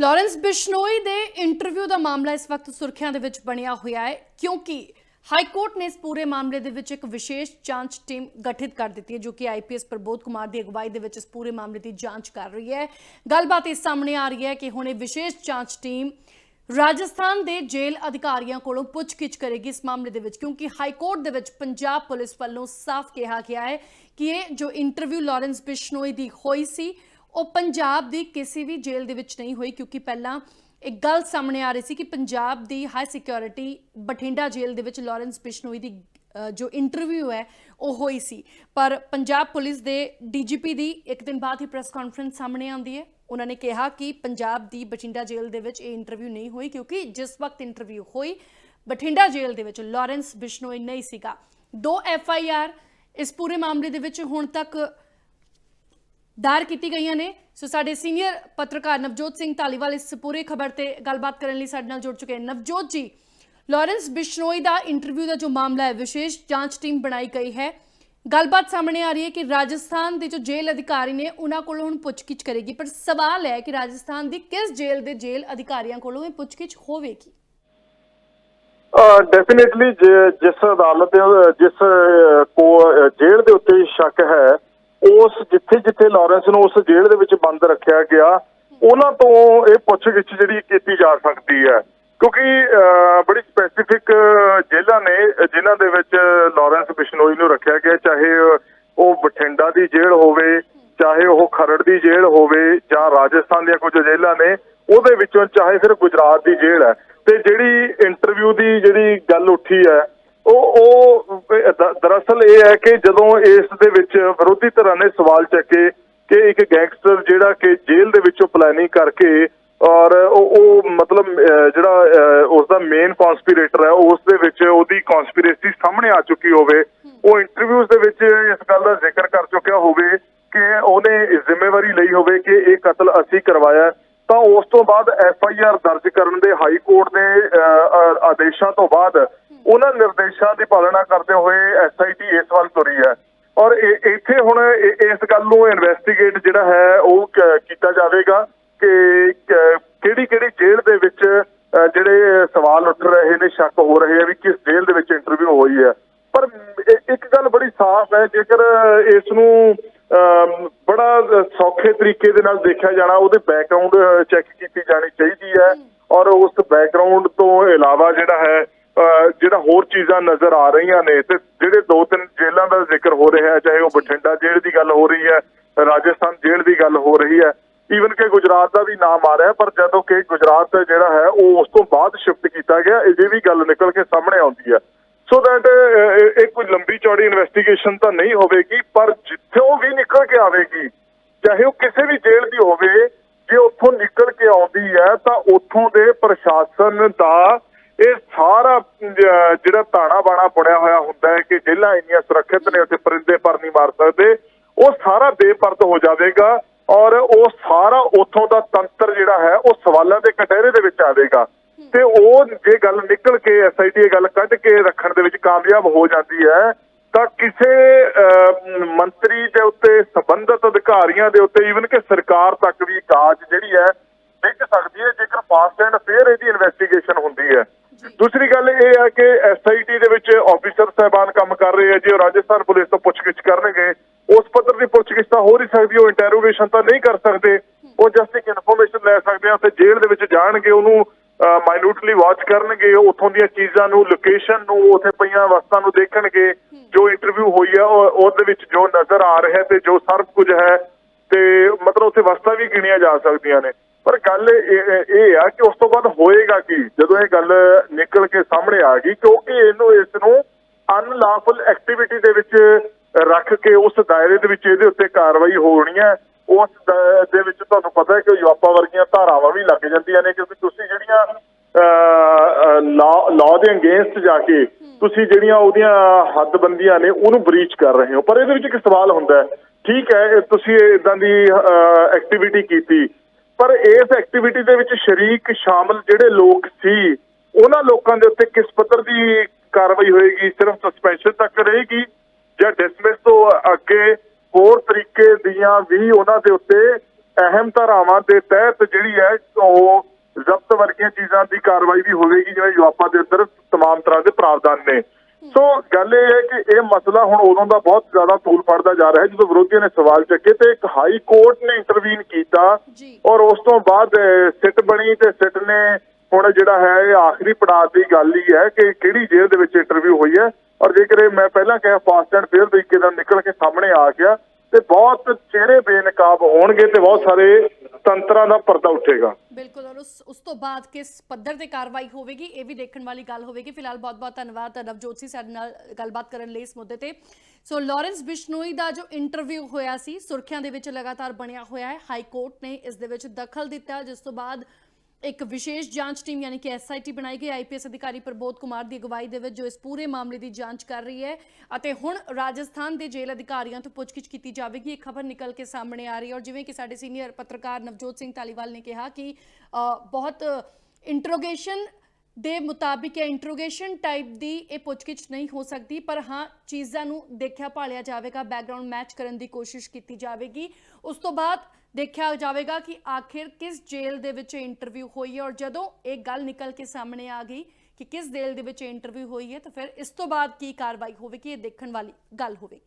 Lawrence Bishnoi ਦੇ interview ਦਾ ਮਾਮਲਾ ਇਸ ਵਕਤ ਸੁਰਖੀਆਂ ਦੇ ਵਿੱਚ ਬਣਿਆ ਹੋਇਆ ਹੈ, ਕਿਉਂਕਿ ਹਾਈ ਕੋਰਟ ਨੇ ਇਸ ਪੂਰੇ ਮਾਮਲੇ ਦੇ ਵਿੱਚ ਇੱਕ ਵਿਸ਼ੇਸ਼ ਜਾਂਚ ਟੀਮ ਗਠਿਤ ਕਰ ਦਿੱਤੀ ਹੈ, ਜੋ ਕਿ ਆਈਪੀਐਸ ਪ੍ਰਬੋਧ ਕੁਮਾਰ ਦੀ ਅਗਵਾਈ ਦੇ ਵਿੱਚ ਇਸ ਪੂਰੇ ਮਾਮਲੇ ਦੀ ਜਾਂਚ ਕਰ ਰਹੀ ਹੈ। ਗੱਲਬਾਤ ਇਹ ਸਾਹਮਣੇ ਆ ਰਹੀ ਹੈ ਕਿ ਹੁਣ ਇਹ ਵਿਸ਼ੇਸ਼ ਜਾਂਚ ਟੀਮ ਰਾਜਸਥਾਨ ਦੇ ਜੇਲ੍ਹ ਅਧਿਕਾਰੀਆਂ ਕੋਲੋਂ ਪੁੱਛਗਿੱਛ ਕਰੇਗੀ ਇਸ ਮਾਮਲੇ ਦੇ ਵਿੱਚ, ਕਿਉਂਕਿ ਹਾਈ ਕੋਰਟ ਦੇ ਵਿੱਚ ਪੰਜਾਬ ਪੁਲਿਸ ਵੱਲੋਂ ਸਾਫ਼ ਕਿਹਾ ਗਿਆ ਹੈ ਕਿ ਇਹ ਜੋ ਇੰਟਰਵਿਊ ਲਾਰੈਂਸ ਬਿਸ਼ਨੋਈ ਦੀ ਹੋਈ ਸੀ ਉਹ ਪੰਜਾਬ ਦੀ ਕਿਸੇ ਵੀ ਜੇਲ੍ਹ ਦੇ ਵਿੱਚ ਨਹੀਂ ਹੋਈ ਕਿਉਂਕਿ ਪਹਿਲਾਂ ਇੱਕ ਗੱਲ ਸਾਹਮਣੇ ਆ ਰਹੀ ਸੀ ਕਿ ਪੰਜਾਬ ਦੀ ਹਾਈ ਸਿਕਿਉਰਿਟੀ ਬਠਿੰਡਾ ਜੇਲ੍ਹ ਦੇ ਵਿੱਚ ਲਾਰੈਂਸ ਬਿਸ਼ਨੋਈ ਦੀ ਜੋ ਇੰਟਰਵਿਊ ਹੈ, ਉਹ ਹੋਈ ਸੀ। ਪਰ ਪੰਜਾਬ ਪੁਲਿਸ ਦੇ ਡੀਜੀਪੀ ਦੀ ਇੱਕ ਦਿਨ ਬਾਅਦ ਹੀ ਪ੍ਰੈਸ ਕਾਨਫਰੰਸ ਸਾਹਮਣੇ ਆਉਂਦੀ ਹੈ। ਉਹਨਾਂ ਨੇ ਕਿਹਾ ਕਿ ਪੰਜਾਬ ਦੀ ਬਠਿੰਡਾ ਜੇਲ੍ਹ ਦੇ ਵਿੱਚ ਇਹ ਇੰਟਰਵਿਊ ਨਹੀਂ ਹੋਈ ਕਿਉਂਕਿ ਜਿਸ ਵਕਤ ਇੰਟਰਵਿਊ ਹੋਈ, ਬਠਿੰਡਾ ਜੇਲ੍ਹ ਦੇ ਵਿੱਚ ਲਾਰੈਂਸ ਬਿਸ਼ਨੋਈ ਨਹੀਂ ਸੀਗਾ। ਦੋ ਐਫ ਆਈ ਆਰ ਇਸ ਪੂਰੇ ਮਾਮਲੇ ਦੇ ਵਿੱਚ ਹੁਣ ਤੱਕ ਦਾਇਰ ਕੀਤੀ ਗਈਆਂ ਨੇ। ਸੋ ਸਾਡੇ ਸੀਨੀਅਰ ਪੱਤਰਕਾਰ ਨਵਜੋਤ ਸਿੰਘ ਧਾਲੀਵਾਲ ਇਸ ਪੂਰੇ ਖਬਰ ਤੇ ਗੱਲਬਾਤ ਕਰਨ ਲਈ ਸਾਡੇ ਨਾਲ ਜੁੜ ਚੁੱਕੇ ਹਨ। ਨਵਜੋਤ ਜੀ, ਲਾਰੈਂਸ ਬਿਸ਼ਨੋਈ ਦਾ ਇੰਟਰਵਿਊ ਦਾ ਜੋ ਮਾਮਲਾ ਹੈ, ਵਿਸ਼ੇਸ਼ ਜਾਂਚ ਟੀਮ ਬਣਾਈ ਗਈ ਹੈ। ਗੱਲਬਾਤ ਸਾਹਮਣੇ ਆ ਰਹੀ ਹੈ ਕਿ ਰਾਜਸਥਾਨ ਦੇ ਜੋ ਜੇਲ੍ਹ ਅਧਿਕਾਰੀ ਨੇ, ਉਹਨਾਂ ਕੋਲੋਂ ਹੁਣ ਪੁੱਛਗਿੱਛ ਕਰੇਗੀ। ਪਰ ਸਵਾਲ ਹੈ ਕਿ ਰਾਜਸਥਾਨ ਦੀ ਕਿਸ ਜੇਲ੍ਹ ਦੇ ਜੇਲ੍ਹ ਅਧਿਕਾਰੀਆਂ ਕੋਲੋਂ ਇਹ ਪੁੱਛਗਿੱਛ ਹੋਵੇਗੀ? ਡੈਫੀਨਿਟਲੀ ਜਿਸ ਅਦਾਲਤ ਜਿਸ ਅਹ, ਕੋ ਅਹ, ਜੇਲ੍ਹ ਦੇ ਉੱਤੇ ਸ਼ੱਕ ਹੈ ਉਸ ਜਿੱਥੇ ਜਿੱਥੇ ਲਾਰੈਂਸ ਨੂੰ ਉਸ ਜੇਲ੍ਹ ਦੇ ਵਿੱਚ ਬੰਦ ਰੱਖਿਆ ਗਿਆ ਉਹਨਾਂ ਤੋਂ ਇਹ ਪੁੱਛਗਿੱਛ ਜਿਹੜੀ ਕੀਤੀ ਜਾ ਸਕਦੀ ਹੈ। ਕਿਉਂਕਿ ਅਹ, ਬੜੀ ਸਪੈਸੀਫਿਕ ਜੇਲ੍ਹਾਂ ਨੇ ਜਿਨ੍ਹਾਂ ਦੇ ਵਿੱਚ ਲਾਰੈਂਸ ਬਿਸ਼ਨੋਈ ਨੂੰ ਰੱਖਿਆ ਗਿਆ ਚਾਹੇ ਉਹ ਬਠਿੰਡਾ ਦੀ ਜੇਲ੍ਹ ਹੋਵੇ ਚਾਹੇ ਉਹ ਖਰੜ ਦੀ ਜੇਲ੍ਹ ਹੋਵੇ ਜਾਂ ਰਾਜਸਥਾਨ ਦੀਆਂ ਕੁਝ ਜੇਲ੍ਹਾਂ ਨੇ ਉਹਦੇ ਵਿੱਚੋਂ ਚਾਹੇ ਫਿਰ ਗੁਜਰਾਤ ਦੀ ਜੇਲ੍ਹ ਹੈ। ਤੇ ਜਿਹੜੀ ਇੰਟਰਵਿਊ ਦੀ ਜਿਹੜੀ ਗੱਲ ਉੱਠੀ ਹੈ ਉਹ ਉਹ ਦਰਅਸਲ ਇਹ ਹੈ ਕਿ ਜਦੋਂ ਇਸ ਦੇ ਵਿੱਚ ਵਿਰੋਧੀ ਧਿਰਾਂ ਨੇ ਸਵਾਲ ਚੱਕੇ ਕਿ ਇੱਕ ਗੈਂਗਸਟਰ ਜਿਹੜਾ ਕਿ ਜੇਲ੍ਹ ਦੇ ਵਿੱਚੋਂ ਪਲੈਨਿੰਗ ਕਰਕੇ ਔਰ ਉਹ ਮਤਲਬ ਜਿਹੜਾ ਅਹ, ਉਸ ਦਾ ਮੇਨ ਕਨਸਪੀਰੇਟਰ ਹੈ ਉਸ ਦੇ ਵਿੱਚ ਉਹਦੀ ਕਨਸਪੀਰੇਸੀ ਸਾਹਮਣੇ ਆ ਚੁੱਕੀ ਹੋਵੇ ਉਹ ਇੰਟਰਵਿਊਜ਼ ਦੇ ਵਿੱਚ ਇਸ ਗੱਲ ਦਾ ਜ਼ਿਕਰ ਕਰ ਚੁੱਕਿਆ ਹੋਵੇ ਕਿ ਉਹਨੇ ਜ਼ਿੰਮੇਵਾਰੀ ਲਈ ਹੋਵੇ ਕਿ ਇਹ ਕਤਲ ਅਸੀਂ ਕਰਵਾਇਆ ਤਾਂ ਉਸ ਤੋਂ ਬਾਅਦ ਐਫ ਆਈ ਆਰ ਦਰਜ ਕਰਨ ਦੇ ਹਾਈ ਕੋਰਟ ਦੇ ਅਹ, ਆਦੇਸ਼ਾਂ ਤੋਂ ਬਾਅਦ ਉਹਨਾਂ ਨਿਰਦੇਸ਼ਾਂ ਦੀ ਪਾਲਣਾ ਕਰਦੇ ਹੋਏ ਐਸ ਆਈ ਟੀ ਇਸ ਵੱਲ ਤੁਰੀ ਹੈ। ਔਰ ਇੱਥੇ ਹੁਣ ਇਸ ਗੱਲ ਨੂੰ ਇਨਵੈਸਟੀਗੇਟ ਜਿਹੜਾ ਹੈ ਉਹ ਕੀਤਾ ਜਾਵੇਗਾ ਕਿ ਕਿਹੜੀ ਕਿਹੜੀ ਜੇਲ੍ਹ ਦੇ ਵਿੱਚ ਜਿਹੜੇ ਸਵਾਲ ਉੱਠ ਰਹੇ ਨੇ ਸ਼ੱਕ ਹੋ ਰਹੇ ਆ ਵੀ ਕਿਸ ਜੇਲ੍ਹ ਦੇ ਵਿੱਚ ਇੰਟਰਵਿਊ ਹੋਈ ਹੈ। ਪਰ ਇੱਕ ਗੱਲ ਬੜੀ ਸਾਫ਼ ਹੈ ਜੇਕਰ ਇਸ ਨੂੰ ਬੜਾ ਸੌਖੇ ਤਰੀਕੇ ਦੇ ਨਾਲ ਦੇਖਿਆ ਜਾਣਾ ਉਹਦੇ ਬੈਕਗ੍ਰਾਉਂਡ ਚੈੱਕ ਕੀਤੀ ਜਾਣੀ ਚਾਹੀਦੀ ਹੈ। ਔਰ ਉਸ ਬੈਕਗ੍ਰਾਉਂਡ ਤੋਂ ਇਲਾਵਾ ਜਿਹੜਾ ਹੈ ਜਿਹੜਾ ਹੋਰ ਚੀਜ਼ਾਂ ਨਜ਼ਰ ਆ ਰਹੀਆਂ ਨੇ ਤੇ ਜਿਹੜੇ ਦੋ ਤਿੰਨ ਜੇਲ੍ਹਾਂ ਦਾ ਜ਼ਿਕਰ ਹੋ ਰਿਹਾ ਹੈ, ਚਾਹੇ ਉਹ ਬਠਿੰਡਾ ਜੇਲ੍ਹ ਦੀ ਗੱਲ ਹੋ ਰਹੀ ਹੈ, ਰਾਜਸਥਾਨ ਜੇਲ੍ਹ ਦੀ ਗੱਲ ਹੋ ਰਹੀ ਹੈ ਈਵਨ ਕਿ ਗੁਜਰਾਤ ਦਾ ਵੀ ਨਾਮ ਆ ਰਿਹਾ, ਪਰ ਜਦੋਂ ਕਿ ਗੁਜਰਾਤ ਜਿਹੜਾ ਹੈ, ਉਹ ਉਸ ਤੋਂ ਬਾਅਦ ਸ਼ਿਫਟ ਕੀਤਾ ਗਿਆ ਇਹ ਵੀ ਗੱਲ ਨਿਕਲ ਕੇ ਸਾਹਮਣੇ ਆਉਂਦੀ ਹੈ। ਸੋ ਦੈਟ ਇਹ ਕੋਈ ਲੰਬੀ ਚੌੜੀ ਇਨਵੈਸਟੀਗੇਸ਼ਨ ਤਾਂ ਨਹੀਂ ਹੋਵੇਗੀ, ਪਰ ਜਿੱਥੇ ਉਹ ਵੀ ਨਿਕਲ ਕੇ ਆਵੇਗੀ, ਚਾਹੇ ਉਹ ਕਿਸੇ ਵੀ ਜੇਲ੍ਹ ਦੀ ਹੋਵੇ, ਜੇ ਉੱਥੋਂ ਨਿਕਲ ਕੇ ਆਉਂਦੀ ਹੈ, ਤਾਂ ਉੱਥੋਂ ਦੇ ਪ੍ਰਸ਼ਾਸਨ ਦਾ ਇਹ ਸਾਰਾ ਜਿਹੜਾ ਤਾਣਾ ਬਾਣਾ ਬਣਿਆ ਹੋਇਆ ਹੁੰਦਾ ਹੈ ਕਿ ਜੇਲ੍ਹਾਂ ਇੰਨੀਆਂ ਸੁਰੱਖਿਅਤ ਨੇ ਉੱਥੇ ਪਰਿੰਦੇ ਪਰ ਨਹੀਂ ਮਾਰ ਸਕਦੇ ਉਹ ਸਾਰਾ ਬੇਪਰਦ ਹੋ ਜਾਵੇਗਾ ਔਰ ਉਹ ਸਾਰਾ ਉੱਥੋਂ ਦਾ ਤੰਤਰ ਜਿਹੜਾ ਹੈ ਉਹ ਸਵਾਲਾਂ ਦੇ ਕਟਹਿਰੇ ਦੇ ਵਿੱਚ ਆਵੇਗਾ। ਤੇ ਉਹ ਜੇ ਗੱਲ ਨਿਕਲ ਕੇ ਐਸਆਈਟੀ ਇਹ ਗੱਲ ਕੱਢ ਕੇ ਰੱਖਣ ਦੇ ਵਿੱਚ ਕਾਮਯਾਬ ਹੋ ਜਾਂਦੀ ਹੈ ਤਾਂ ਕਿਸੇ ਅਹ, ਮੰਤਰੀ ਦੇ ਉੱਤੇ ਸੰਬੰਧਿਤ ਅਧਿਕਾਰੀਆਂ ਦੇ ਉੱਤੇ ਈਵਨ ਕਿ ਸਰਕਾਰ ਤੱਕ ਵੀ ਕਾਜ ਜਿਹੜੀ ਹੈ ਡਿੱਗ ਸਕਦੀ ਹੈ ਜੇਕਰ ਫਾਸਟ ਐਂਡ ਫੇਅਰ ਇਹਦੀ ਇਨਵੈਸਟੀਗੇਸ਼ਨ ਹੁੰਦੀ ਹੈ। ਦੂਸਰੀ ਗੱਲ ਇਹ ਹੈ ਕਿ ਐਸਆਈਟੀ ਦੇ ਵਿੱਚ ਆਫੀਸਰ ਸਹਿਬਾਨ ਕੰਮ ਕਰ ਰਹੇ ਆ ਜੇ, ਉਹ ਰਾਜਸਥਾਨ ਪੁਲਿਸ ਤੋਂ ਪੁੱਛਗਿੱਛ ਕਰਨਗੇ। ਉਸ ਪੱਧਰ ਦੀ ਪੁੱਛਗਿੱਛ ਤਾਂ ਹੋ ਨਹੀਂ ਸਕਦੀ, ਉਹ ਇੰਟਰੋਗੇਸ਼ਨ ਤਾਂ ਨਹੀਂ ਕਰ ਸਕਦੇ। ਉਹ ਜਸਟ ਇੱਕ ਇਨਫੋਰਮੇਸ਼ਨ ਲੈ ਸਕਦੇ ਆ ਤੇ ਜੇਲ੍ਹ ਦੇ ਵਿੱਚ ਜਾਣਗੇ, ਉਹਨੂੰ ਮਾਈਨਿਊਟਲੀ ਵਾਚ ਕਰਨਗੇ ਉੱਥੋਂ ਦੀਆਂ ਚੀਜ਼ਾਂ ਨੂੰ ਲੋਕੇਸ਼ਨ ਨੂੰ, ਉੱਥੇ ਪਈਆਂ ਵਸਤਾਂ ਨੂੰ ਦੇਖਣਗੇ। ਜੋ ਇੰਟਰਵਿਊ ਹੋਈ ਆ ਉਹਦੇ ਵਿੱਚ ਜੋ ਨਜ਼ਰ ਆ ਰਿਹਾ ਤੇ ਜੋ ਸਰਬ ਕੁਝ ਹੈ, ਤੇ ਮਤਲਬ ਉੱਥੇ ਵਸਤਾਂ ਵੀ ਗਿਣੀਆਂ ਜਾ ਸਕਦੀਆਂ ਨੇ। ਪਰ ਗੱਲ ਇਹ ਆ ਕਿ ਉਸ ਤੋਂ ਬਾਅਦ ਹੋਏਗਾ ਕੀ? ਜਦੋਂ ਇਹ ਗੱਲ ਨਿਕਲ ਕੇ ਸਾਹਮਣੇ ਆ ਗਈ, ਕਿਉਂਕਿ ਇਹਨੂੰ ਇਸ ਨੂੰ ਅਨਲਾਫੁਲ ਐਕਟੀਵਿਟੀ ਦੇ ਵਿੱਚ ਰੱਖ ਕੇ ਉਸ ਦਾਇਰੇ ਦੇ ਵਿੱਚ ਇਹਦੇ ਉੱਤੇ ਕਾਰਵਾਈ ਹੋਣੀ ਹੈ। ਉਸ ਦਾ- ਦੇ ਵਿੱਚ ਤੁਹਾਨੂੰ ਪਤਾ ਹੈ ਕਿ ਯੂਪਾ ਵਰਗੀਆਂ ਧਾਰਾਵਾਂ ਵੀ ਲੱਗ ਜਾਂਦੀਆਂ ਨੇ, ਕਿਉਂਕਿ ਤੁਸੀਂ ਜਿਹੜੀਆਂ ਲਾਅ ਦੇ ਅਗੇਂਸਟ ਜਾ ਕੇ ਤੁਸੀਂ ਜਿਹੜੀਆਂ ਉਹਦੀਆਂ ਹੱਦਬੰਦੀਆਂ ਨੇ, ਉਹਨੂੰ ਬਰੀਚ ਕਰ ਰਹੇ ਹੋ। ਪਰ ਇਹਦੇ ਵਿੱਚ ਇੱਕ ਸਵਾਲ ਹੁੰਦਾ ਹੈ। ਠੀਕ ਹੈ ਤੁਸੀਂ ਇਦਾਂ ਦੀ ਐਕਟੀਵਿਟੀ ਕੀਤੀ। ਪਰ ਇਸ ਐਕਟੀਵਿਟੀ ਦੇ ਵਿੱਚ ਸ਼ਰੀਕ ਸ਼ਾਮਲ ਜਿਹੜੇ ਲੋਕ ਸੀ ਉਹਨਾਂ ਲੋਕਾਂ ਦੇ ਉੱਤੇ ਕਿਸ ਪੱਧਰ ਦੀ ਕਾਰਵਾਈ ਹੋਏਗੀ ਸਿਰਫ ਸਸਪੈਂਸ਼ਨ ਤੱਕ ਰਹੇਗੀ ਜਾਂ ਡਿਸਮਿਸ ਤੋਂ ਅੱਗੇ ਹੋਰ ਤਰੀਕੇ ਦੀਆਂ ਵੀ ਉਹਨਾਂ ਦੇ ਉੱਤੇ ਅਹਿਮ ਧਾਰਾਵਾਂ ਦੇ ਤਹਿਤ ਜਿਹੜੀ ਹੈ ਉਹ ਜ਼ਬਤ ਵਰਗੀਆਂ ਚੀਜ਼ਾਂ ਦੀ ਕਾਰਵਾਈ ਵੀ ਹੋਵੇਗੀ ਜਿਵੇਂ ਯੂਆਪਾ ਦੇ ਅੰਦਰ तमाम ਤਰ੍ਹਾਂ ਦੇ ਪ੍ਰਾਵਧਾਨ ਨੇ ਸੋ ਗੱਲ ਇਹ ਹੈ ਕਿ ਇਹ ਮਸਲਾ ਹੁਣ ਉਦੋਂ ਦਾ ਬਹੁਤ ਜ਼ਿਆਦਾ ਤੂਲ ਫੜਦਾ ਜਾ ਰਿਹਾ ਹੈ ਜਦੋਂ ਵਿਰੋਧੀਆਂ ਨੇ ਸਵਾਲ ਚੱਕੇ ਤੇ ਇੱਕ ਹਾਈ ਕੋਰਟ ਨੇ ਇੰਟਰਵੀਨ ਕੀਤਾ ਔਰ ਉਸ ਤੋਂ ਬਾਅਦ ਸਿੱਟ ਬਣੀ ਤੇ ਸਿੱਟ ਨੇ ਹੁਣ ਜਿਹੜਾ ਹੈ ਇਹ ਆਖਰੀ ਪੜਾਅ ਦੀ ਗੱਲ ਹੀ ਹੈ ਕਿ ਕਿਹੜੀ ਜੇਲ੍ਹ ਦੇ ਵਿੱਚ ਇੰਟਰਵਿਊ ਹੋਈ ਹੈ। ਔਰ ਜੇਕਰ ਇਹ ਮੈਂ ਪਹਿਲਾਂ ਕਿਹਾ ਫਾਸਟ ਐਂਡ ਫੇਅਰ ਤਰੀਕੇ ਨਾਲ ਨਿਕਲ ਕੇ ਸਾਹਮਣੇ ਆ ਗਿਆ ਤੇ ਬਹੁਤ ਚਿਹਰੇ ਬੇਨਕਾਬ ਹੋਣਗੇ ਤੇ ਬਹੁਤ ਸਾਰੇ ਤੰਤਰਾਂ ਦਾ ਪਰਦਾ ਉੱਠੇਗਾ। ਬਿਲਕੁਲ, ਔਰ ਉਸ ਉਸ ਤੋਂ ਬਾਅਦ ਕਿਸ ਪੱਧਰ ਤੇ ਕਾਰਵਾਈ ਹੋਵੇਗੀ, ਇਹ ਵੀ ਦੇਖਣ ਵਾਲੀ ਗੱਲ ਹੋਵੇਗੀ। ਫਿਲਹਾਲ ਬਹੁਤ-ਬਹੁਤ ਧੰਨਵਾਦ ਨਵਜੋਤ ਸੀ ਸਾਡੇ ਨਾਲ ਗੱਲਬਾਤ ਕਰਨ ਲਈ ਇਸ ਮੁੱਦੇ ਤੇ। ਸੋ ਲਾਰੈਂਸ ਬਿਸ਼ਨੋਈ ਦਾ ਜੋ ਇੰਟਰਵਿਊ ਹੋਇਆ ਸੀ, ਸੁਰਖੀਆਂ ਦੇ ਵਿੱਚ ਲਗਾਤਾਰ ਬਣਿਆ ਹੋਇਆ ਹੈ। ਹਾਈ ਕੋਰਟ ਨੇ ਇਸ ਦੇ ਵਿੱਚ ਦਖਲ ਦਿੱਤਾ, ਜਿਸ ਤੋਂ ਬਾਅਦ ਇੱਕ ਵਿਸ਼ੇਸ਼ ਜਾਂਚ ਟੀਮ ਯਾਨੀ ਕਿ ਐਸਆਈਟੀ ਬਣਾਈ ਗਈ ਆਈਪੀਐਸ ਅਧਿਕਾਰੀ ਪ੍ਰਬੋਧ ਕੁਮਾਰ ਦੀ ਅਗਵਾਈ ਦੇ ਵਿੱਚ ਜੋ ਇਸ ਪੂਰੇ ਮਾਮਲੇ ਦੀ ਜਾਂਚ ਕਰ ਰਹੀ ਹੈ ਅਤੇ ਹੁਣ ਰਾਜਸਥਾਨ ਦੇ ਜੇਲ੍ਹ ਅਧਿਕਾਰੀਆਂ ਤੋਂ ਪੁੱਛਗਿੱਛ ਕੀਤੀ ਜਾਵੇਗੀ। ਇਹ ਖਬਰ ਨਿਕਲ ਕੇ ਸਾਹਮਣੇ ਆ ਰਹੀ ਹੈ ਔਰ ਜਿਵੇਂ ਕਿ ਸਾਡੇ ਸੀਨੀਅਰ ਪੱਤਰਕਾਰ ਨਵਜੋਤ ਸਿੰਘ ਧਾਲੀਵਾਲ ਨੇ ਕਿਹਾ ਕਿ ਬਹੁਤ ਇੰਟਰੋਗੇਸ਼ਨ ਦੇ ਮੁਤਾਬਿਕ ਇਹ ਇੰਟਰੋਗੇਸ਼ਨ ਟਾਈਪ ਦੀ ਇਹ ਪੁੱਛਗਿੱਛ ਨਹੀਂ ਹੋ ਸਕਦੀ, ਪਰ ਹਾਂ, ਚੀਜ਼ਾਂ ਨੂੰ ਦੇਖਿਆ ਭਾਲਿਆ ਜਾਵੇਗਾ ਬੈਕਗ੍ਰਾਉਂਡ ਮੈਚ ਕਰਨ ਦੀ ਕੋਸ਼ਿਸ਼ ਕੀਤੀ ਜਾਵੇਗੀ। ਉਸ ਤੋਂ ਬਾਅਦ ਦੇਖਿਆ ਜਾਵੇਗਾ ਕਿ ਆਖਿਰ ਕਿਸ ਜੇਲ੍ਹ ਦੇ ਵਿੱਚ ਇੰਟਰਵਿਊ ਹੋਈ ਹੈ ਔਰ ਜਦੋਂ ਇਹ ਗੱਲ ਨਿਕਲ ਕੇ ਸਾਹਮਣੇ ਆ ਗਈ ਕਿ ਕਿਸ ਜੇਲ੍ਹ ਦੇ ਵਿੱਚ ਇੰਟਰਵਿਊ ਹੋਈ ਹੈ, ਤਾਂ ਫਿਰ ਇਸ ਤੋਂ ਬਾਅਦ ਕੀ ਕਾਰਵਾਈ ਹੋਵੇਗੀ, ਇਹ ਦੇਖਣ ਵਾਲੀ ਗੱਲ ਹੋਵੇਗੀ।